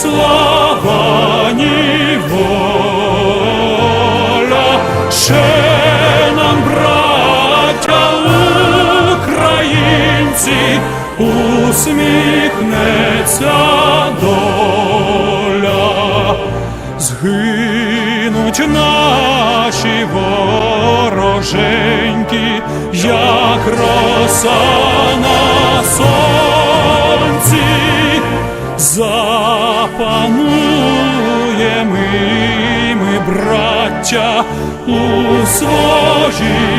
Слава, ні воля. Ще нам, браття українці, усміхнеться доля. Згинуть наші вороженьки, як роса на сонці, запануємо ми, браття, у своїй.